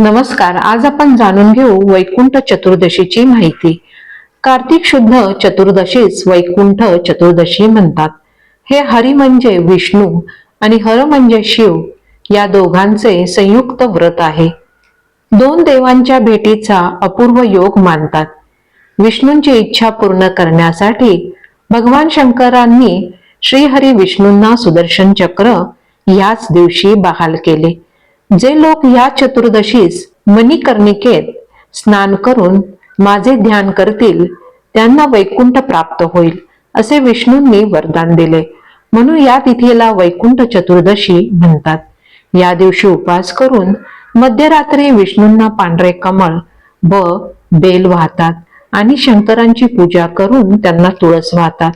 नमस्कार आज आपण जाणून घेऊ वैकुंठ चतुर्दशीची माहिती. कार्तिक शुद्ध चतुर्दशीच वैकुंठ चतुर्दशी म्हणतात. हे हरि म्हणजे विष्णू आणि हर म्हणजे शिव या दोघांचे संयुक्त व्रत आहे. दोन देवांच्या भेटीचा अपूर्व योग मानतात. विष्णूंची इच्छा पूर्ण करण्यासाठी भगवान शंकरांनी श्रीहरी विष्णूंना सुदर्शन चक्र याच दिवशी बहाल केले. जे लोक या चतुर्दशीस मणिकर्णिकेत स्नान करून माझे ध्यान करतील त्यांना वैकुंठ प्राप्त होईल असे विष्णूंनी वरदान दिले. म्हणून या तिथीला वैकुंठ चतुर्दशी म्हणतात. या दिवशी उपवास करून मध्यरात्री विष्णूंना पांढरे कमळ व बेल वाहतात आणि शंकरांची पूजा करून त्यांना तुळस वाहतात.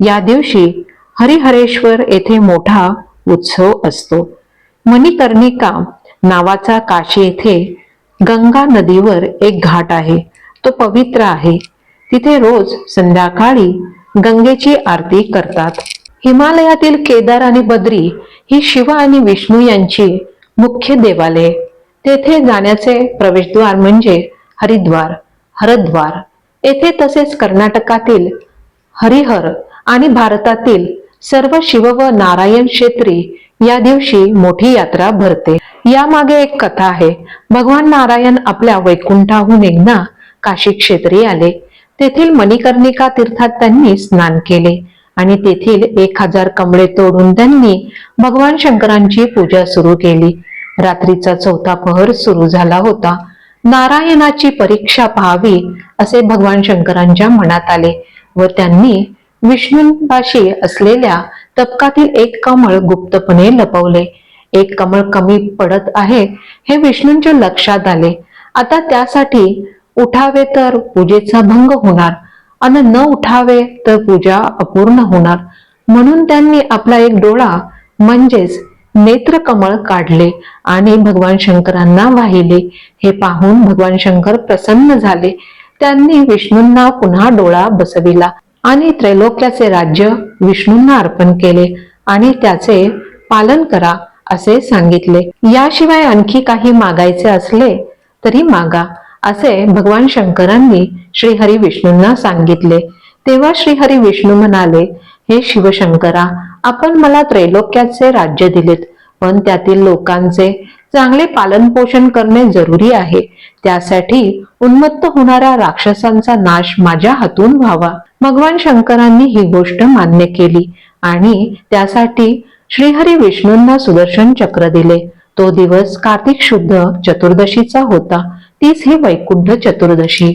या दिवशी हरिहरेश्वर येथे मोठा उत्सव असतो. मणिकर्णिका नावाचा काशी येथे गंगा नदीवर एक घाट आहे. तो पवित्र आहे. तिथे रोज संध्याकाळी गंगेची आरती करतात. हिमालयातील केदार आणि बद्री ही शिव आणि विष्णू यांची मुख्य देवालये. तेथे जाण्याचे प्रवेशद्वार म्हणजे हरिद्वार हरद्वार. येथे तसेच कर्नाटकातील हरिहर आणि भारतातील सर्व शिव व नारायण क्षेत्री या दिवशी मोठी यात्रा भरते. यामागे एक कथा आहे. भगवान नारायण आपल्या वैकुंठाहून एकदा काशी क्षेत्री आले. तेथील मणिकर्णिका तीर्थात त्यांनी स्नान केले आणि तेथील एक हजार कमळे तोडून त्यांनी भगवान शंकरांची पूजा सुरू केली. रात्रीचा चौथा पहर सुरू झाला होता. नारायणाची परीक्षा पाहावी असे भगवान शंकरांच्या मनात आले व त्यांनी विष्णूंपाशी असलेल्या तबकातील एक कमळ गुप्तपणे लपवले. एक कमळ कमी पडत आहे हे विष्णूंच्या लक्षात आले. आता त्यासाठी उठावे तर पूजेचा भंग होणार आणि न उठावे तर पूजा अपूर्ण होणार. म्हणून त्यांनी आपला एक डोळा म्हणजेच नेत्रकमळ काढले आणि भगवान शंकरांना वाहिले. हे पाहून भगवान शंकर प्रसन्न झाले. त्यांनी विष्णूंना पुन्हा डोळा बसविला. आणि त्रैलोक्याचे राज्य विष्णूंना अर्पण केले आणि त्याचे पालन करा असे सांगितले. याशिवाय आणखी काही मागायचे असले तरी मागा असे भगवान शंकरांनी श्रीहरी विष्णूंना सांगितले. तेव्हा श्रीहरी विष्णू म्हणाले हे शिवशंकरा आपण मला त्रैलोक्याचे राज्य दिलेत पण त्यातील लोकांचे चांगले पालन पोषण करणे जरुरी आहे. त्यासाठी उन्मत्त होणाऱ्या राक्षसांचा नाश माझ्या हातून व्हावा. भगवान शंकरांनी ही गोष्ट मान्य केली आणि त्यासाठी श्रीहरी विष्णूंना सुदर्शन चक्र दिले. तो दिवस कार्तिक शुद्ध चतुर्दशीचा होता. तीच ही वैकुंठ चतुर्दशी.